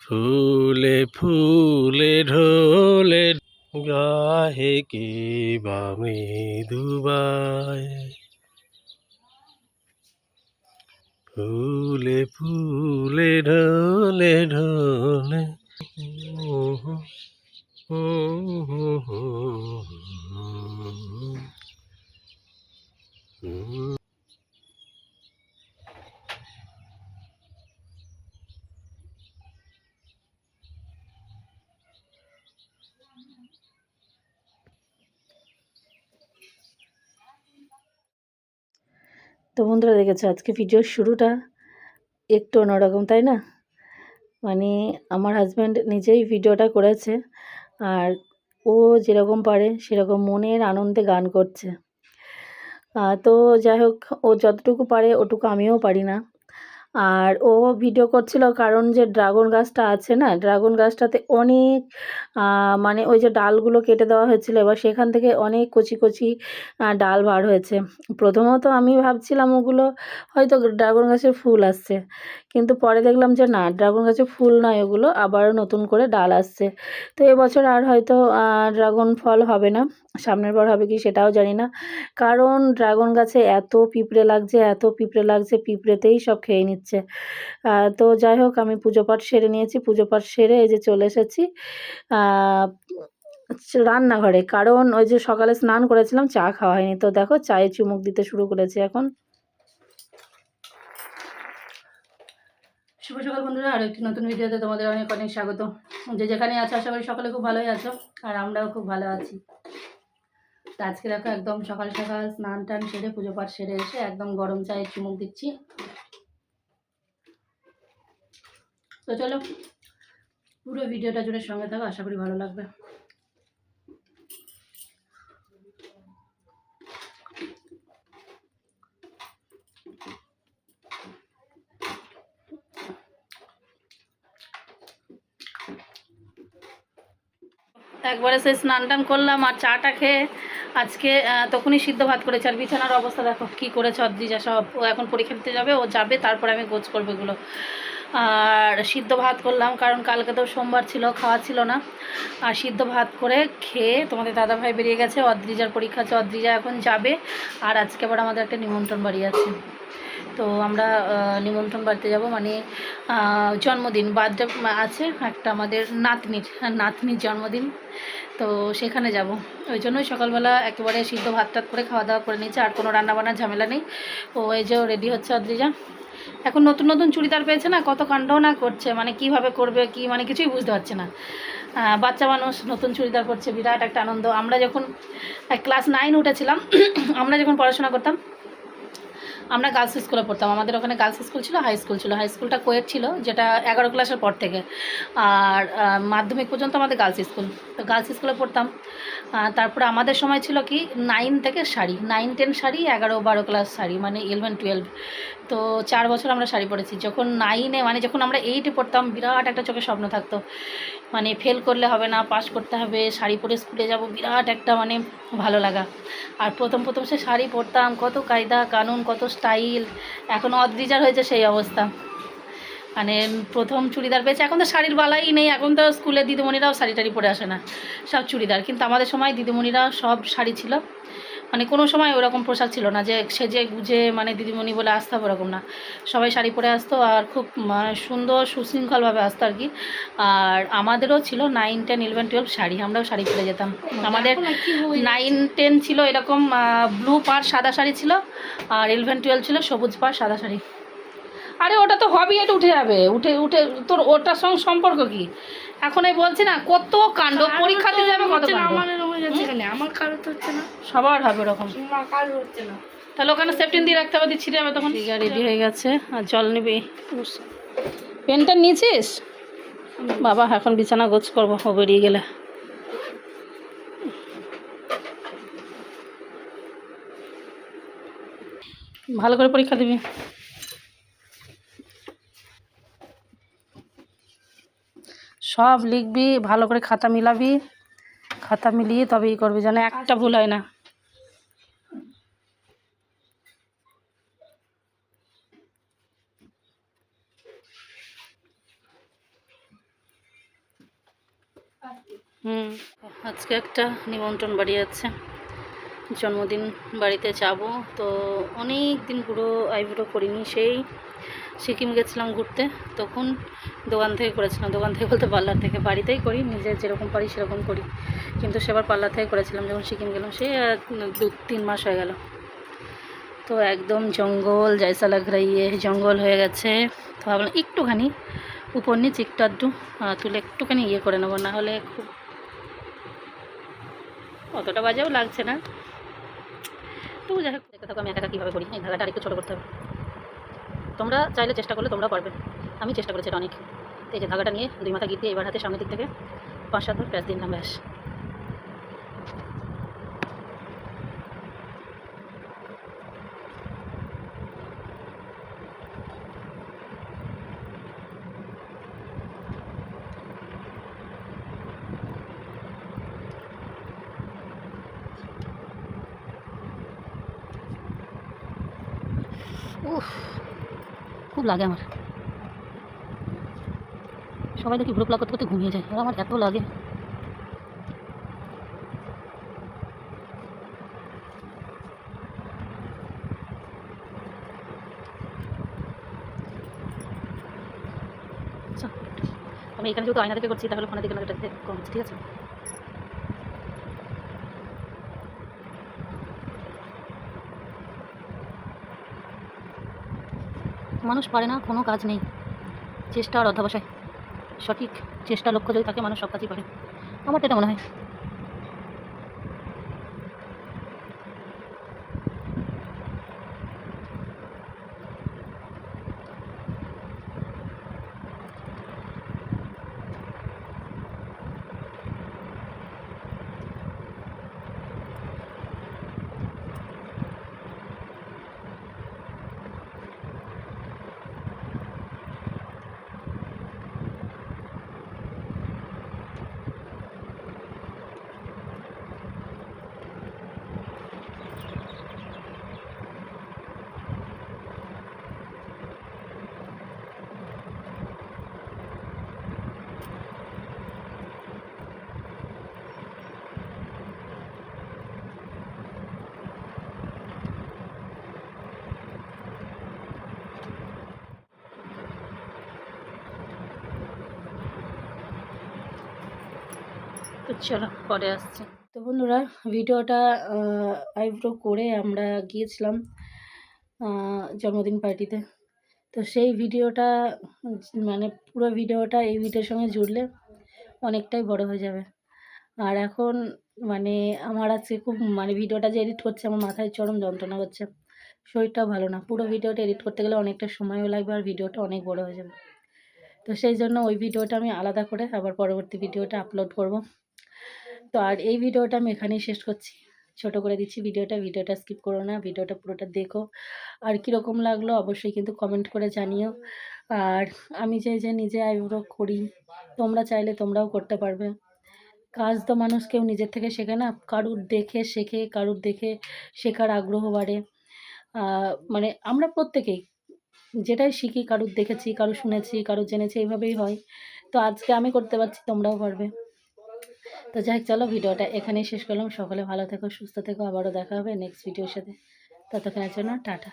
ফুলে ফুলে ঢোলে গাহে কে বা মৃদুবায় ফুলে ফুলে ঢোলে ঢোলে তো বন্ধুরা দেখেছ আজকে ভিডিওর শুরুটা? একটু অন্যরকম, তাই না? মানে আমার হাজব্যান্ড নিজেই ভিডিওটা করেছে আর ও যেরকম পারে সেরকম মনের আনন্দে গান করছে। তো যাই হোক, ও যতটুকু পারে ওটুকু আমিও পারি না। আর ও ভিডিও করছিল কারণ যে ড্রাগন গাছটা আছে না ড্রাগন গাছটাতে অনেক মানে ওই যে ডালগুলো কেটে দেওয়া হয়েছিল। এবার সেখান থেকে অনেক কচি কচি ডাল বার হয়েছে। প্রথমত আমি ভাবছিলাম ওগুলো হয়তো ড্রাগন গাছের ফুল আসছে। কিন্তু পরে দেখলাম যে না ড্রাগন গাছের ফুল নয় ওগুলো। আবার নতুন করে ডাল আসছে। তো এবছর আর হয়তো ড্রাগন ফল হবে না। সামনের বার হবে কি সেটাও জানি না। কারণ ড্রাগন গাছে এত পিঁপড়ে লাগছে, এত পিঁপড়ে লাগছে, পিঁপড়েতেই সব খেয়ে নিচ্ছে। তো যাই হোক, আমি পুজো পাঠ সেরে নিয়েছি। পুজো পাঠ সেরে এই যে চলে এসেছি রান্নাঘরে। কারণ ওই যে সকালে স্নান করেছিলাম, চা খাওয়া হয়নি। তো দেখো, চায়ে চুমুক দিতে শুরু করেছি এখন। শুভ সকাল বন্ধুরা, আর একটি নতুন ভিডিওতে তোমাদের অনেক অনেক স্বাগত। যে যেখানে আছো, আশা করি সকলে খুব ভালোই আছো, আর আমরাও খুব ভালো আছি। আজকে দেখো একদম সকাল সকাল স্নান টান সেরে পুজো পাঠ সেরে এসে একদম গরম চায়ে চুমুক দিচ্ছি। তো চলো, পুরো ভিডিওটা জুড়ে সঙ্গে থাকো, আশা করি ভালো লাগবে। একবারে সেই স্নান টান করলাম আর চাটা খেয়ে আজকে তখনই সিদ্ধ ভাত করেছে। আর বিছানার অবস্থা দেখো, কি করেছে অদ্রিজা সব ও এখন পরীক্ষা দিতে যাবে, ও যাবে, তারপরে আমি গোছ করব এগুলো। আর সিদ্ধ ভাত করলাম, কারণ কালকে তো সোমবার ছিল, খাওয়া ছিল না। আর সিদ্ধ ভাত করে খেয়ে তোমাদের দাদাভাই বেরিয়ে গেছে, অদ্রিজার পরীক্ষা আছে, অদ্রিজা এখন যাবে। আর আজকে আবার আমাদের একটা নিমন্ত্রণ বাড়ি আছে। তো আমরা নিমন্ত্রণ বাড়িতে যাব। মানে জন্মদিন বার্থডে আছে একটা আমাদের নাতনির নাতনির জন্মদিন। তো সেখানে যাব। ওই জন্যই সকালবেলা একেবারে সিদ্ধ ভাত টাত করে খাওয়া দাওয়া করে নিয়েছে। আর কোনো রান্নাবান্নার ঝামেলা নেই। ও এই যে রেডি হচ্ছে অদ্রিজা। এখন নতুন নতুন চুড়িদার পেয়েছে না? কত কাণ্ড না করছে? মানে কীভাবে করবে, কি মানে কিছুই বুঝতে পারছে না। বাচ্চা মানুষ নতুন চুড়িদার করছে বিরাট একটা আনন্দ। আমরা যখন ক্লাস নাইন উঠেছিলাম, আমরা যখন পড়াশোনা করতাম আমরা গার্লস স্কুলে পড়তাম। আমাদের ওখানে গার্লস স্কুল ছিল হাই স্কুল ছিল। হাই স্কুলটা কোয়েট ছিল, যেটা এগারো ক্লাসের পর থেকে। আর মাধ্যমিক পর্যন্ত আমাদের গার্লস স্কুল তো গার্লস স্কুলে পড়তাম। তারপরে আমাদের সময় ছিল কি নাইন থেকে শাড়ি নাইন টেন শাড়ি, এগারো, বারো ক্লাস শাড়ি মানে ইলেভেন টুয়েলভ তো চার বছর আমরা শাড়ি পরেছি। যখন নাইনে মানে যখন আমরা এইটে পড়তাম, বিরাট একটা চোখে স্বপ্ন থাকতো। মানে ফেল করলে হবে না পাস করতে হবে, শাড়ি পরে স্কুলে যাব, বিরাট একটা মানে ভালো লাগা। আর প্রথম প্রথম সে শাড়ি পরতাম, কত কায়দা, কানুন, কত স্টাইল এখন অদ্রিজার হয়েছে সেই অবস্থা। মানে প্রথম চুড়িদার পেয়েছে। এখন তো শাড়ির বালাই নেই এখন তো স্কুলে দিদিমণিরাও শাড়ি টাড়ি পরে আসে না সব চুড়িদার। কিন্তু আমাদের সময় দিদিমণিরা সব শাড়ি ছিল। মানে কোনো সময় ওরকম পোশাক ছিল না যে সেজে গুজে মানে দিদিমণি বলে আসতে হবে ওরকম না। সবাই শাড়ি পরে আসতো আর খুব মানে সুন্দর সুশৃঙ্খলভাবে আসতো আর কি। আর আমাদেরও ছিল nine ten eleven twelve sari আমরাও শাড়ি পরে যেতাম। আমাদের নাইন টেন ছিল এরকম ব্লু পার সাদা শাড়ি ছিল। আর ইলেভেন টুয়েলভ ছিল সবুজ পার সাদা শাড়ি। আরে ওটা তো হবি এটা উঠে যাবে। উঠে উঠে তোর ওটার সঙ্গে সম্পর্ক কি? এখন এই বলছি না কত কাণ্ড? পরীক্ষা দিতে যাবে কত আমার আমার কারও তো হচ্ছে না। সবার হবে ওরকম। কারও হচ্ছে না। তাহলে ওখানে সেফটিন দিয়ে রাখতে হবে দিয়ে ছিঁড়ে যাবে তখন। রেডি হয়ে গেছে আর জল নিবি। পেনটা নিয়েছিস? বাবা এখন বিছানা গোছ করব ও বেরিয়ে গেলে। ভালো করে পরীক্ষা দিবি। সব লিখবি, ভালো করে খাতা মিলাবি, খাতা মিলিয়ে তবে ই করবি, যেন একটা ভুল হয় না। হুম, আজকে একটা নিমন্ত্রণ বাড়ি আছে। জন্মদিন বাড়িতে যাব, তো অনেক দিন পুরো আইব্রো করিনি, সেই সিকিম গেছিলাম ঘুরতে, তখন দোকান থেকে করেছিলাম। দোকান থেকে বলতে পার্লার থেকে, বাড়িতেই করি নিজে যেরকম পারি সেরকম করি। কিন্তু সেবার পার্লার থেকে করেছিলাম, যখন সিকিম গেলাম, সে দু তিন মাস হয়ে গেল। তো একদম জঙ্গল জায়সা লাগ জঙ্গল হয়ে গেছে। তো ভাবলাম একটুখানি উপর নিচ একটু আধটু তুলে একটুখানি ইয়ে করে নেব না হলে খুব অতটা বাজেও লাগছে না। তো যাই হোক আমি একা কীভাবে করি? এই ধাগাটা আরেকটু ছোটো করতে হবে। তোমরা চাইলে চেষ্টা করলে তোমরা পারবে। আমি চেষ্টা করেছি অনেক এই যে ধাগাটা নিয়ে দুই মাথা গিট দিয়ে এবার হাতে সামনের দিক থেকে পাঁচ সাত প্যাঁচ দিলাম, ব্যাস। উফ, খুব লাগে আমার। সবাই দেখি ভ্রুপ করতে করতে ঘুমিয়ে যায়। আমার এত লাগে। আচ্ছা, আমি এখানে যেহেতু আয়না থেকে করছি তাহলে ফোনে দিকে লাগাটা কম ঠিক আছে? মানুষ পারে না কোনো কাজ নেই। চেষ্টা আর অধ্যাবসায়। সঠিক চেষ্টা লক্ষ্য যদি থাকে মানুষ সব কাজই পারে আমার তো এটা মনে হয়। চলো, পরে আসছি। তো বন্ধুরা, ভিডিওটা আইব্রো করে আমরা গিয়েছিলাম জন্মদিন পার্টিতে। তো সেই ভিডিওটা মানে পুরো ভিডিওটা এই ভিডিওর সঙ্গে জুড়লে অনেকটাই বড় হয়ে যাবে। আর এখন মানে আমার আজকে খুব মানে ভিডিওটা যে এডিট করছে আমার মাথায় চরম যন্ত্রণা হচ্ছে। শরীরটাও ভালো না। পুরো ভিডিওটা এডিট করতে গেলে অনেকটা সময়ও লাগবে আর ভিডিওটা অনেক বড় হয়ে যাবে। তো সেই জন্য ওই ভিডিওটা আমি আলাদা করে আবার পরবর্তী ভিডিওটা আপলোড করব। তো আর এই ভিডিওটা আমি এখানেই শেষ করছি। ছোট করে দিচ্ছি ভিডিওটা ভিডিওটা স্কিপ করো না, ভিডিওটা পুরোটা দেখো। আর কীরকম লাগল অবশ্যই কিন্তু কমেন্ট করে জানিও। আর আমি যে যে নিজে আইব্রো করি, তোমরা চাইলে তোমরাও করতে পারবে। কাজ তো মানুষ কেউ নিজের থেকে শেখে না। কারুর দেখে শেখে, কারুর দেখে শেখার আগ্রহ বাড়ে। মানে আমরা প্রত্যেকেই যেটাই শিখি, কারুর দেখেছি, কারুর শুনেছি, কারুর জেনেছি, এইভাবেই হয়। তো আজকে আমি করতে পারছি, তোমরাও পারবে তো যাই চলো ভিডিওটা এখানেই শেষ করলাম। সকলে ভালো থেকো, সুস্থ থেকো। আবারও দেখা হবে নেক্সট ভিডিওর সাথে। ততক্ষণের জন্য টাটা।